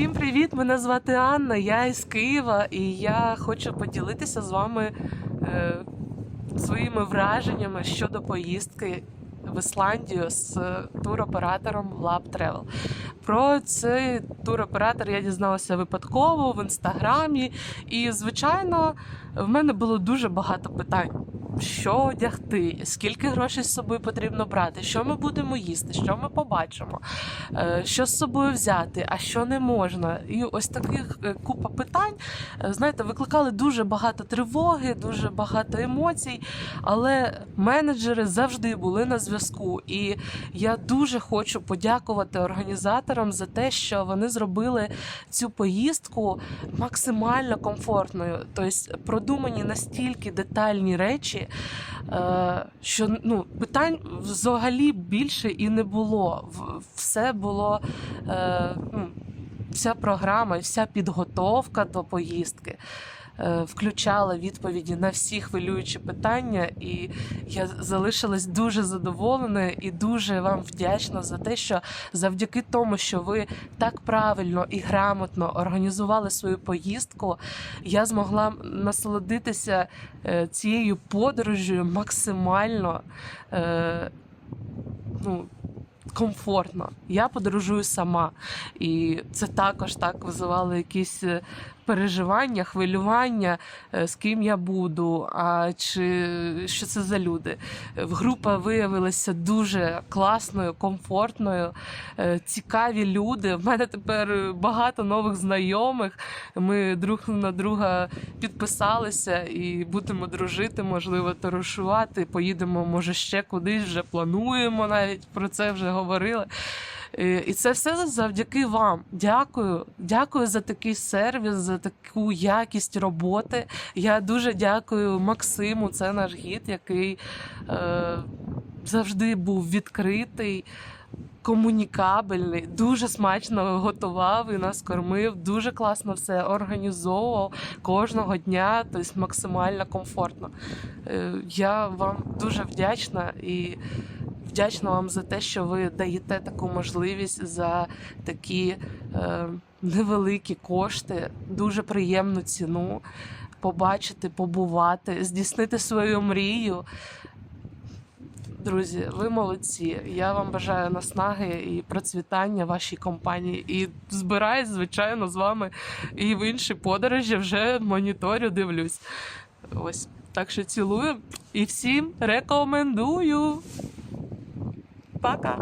Всім привіт! Мене звати Анна, я із Києва, і я хочу поділитися з вами е, своїми враженнями щодо поїздки в Ісландію з туроператором Lab Travel. Про цей туроператор я дізналася випадково в інстаграмі, і, звичайно, в мене було дуже багато питань. Що одягти, скільки грошей з собою потрібно брати, що ми будемо їсти, що ми побачимо, е, що з собою взяти, а що не можна. І ось таких е, купа питань, е, знаєте, викликали дуже багато тривоги, дуже багато емоцій. Але менеджери завжди були на зв'язку. І я дуже хочу подякувати організаторам за те, що вони зробили цю поїздку максимально комфортною. Тобто продумані настільки детальні речі, е, що ну, питань взагалі більше і не було. Все було. е, ну, Вся програма, вся підготовка до поїздки включала відповіді на всі хвилюючі питання, і я залишилась дуже задоволена і дуже вам вдячна за те, що завдяки тому, що ви так правильно і грамотно організували свою поїздку, я змогла насолодитися е, цією подорожю максимально. Е, ну, комфортно. Я подорожую сама, і це також так визивало якісь е, переживання, хвилювання, е, з ким я буду, а чи що це за люди. Е, Група виявилася дуже класною, комфортною, е, цікаві люди. В мене тепер багато нових знайомих. Ми друг на друга підписалися і будемо дружити, можливо, торушувати. Поїдемо, може, ще кудись вже плануємо навіть про це вже говорили. Е, І це все завдяки вам. Дякую. Дякую за такий сервіс, за таку якість роботи. Я дуже дякую Максиму, це наш гід, який е, завжди був відкритий. Комунікабельний, дуже смачно готував і нас кормив, дуже класно все організовував кожного дня, тобто максимально комфортно. Е, Я вам дуже вдячна і вдячна вам за те, що ви даєте таку можливість за такі е, невеликі кошти, дуже приємну ціну побачити, побувати, здійснити свою мрію. Друзі, ви молодці. Я вам бажаю наснаги і процвітання вашій компанії. І збираюсь, звичайно, з вами і в інші подорожі вже моніторю дивлюсь. Ось так що цілую і всім рекомендую. Пока!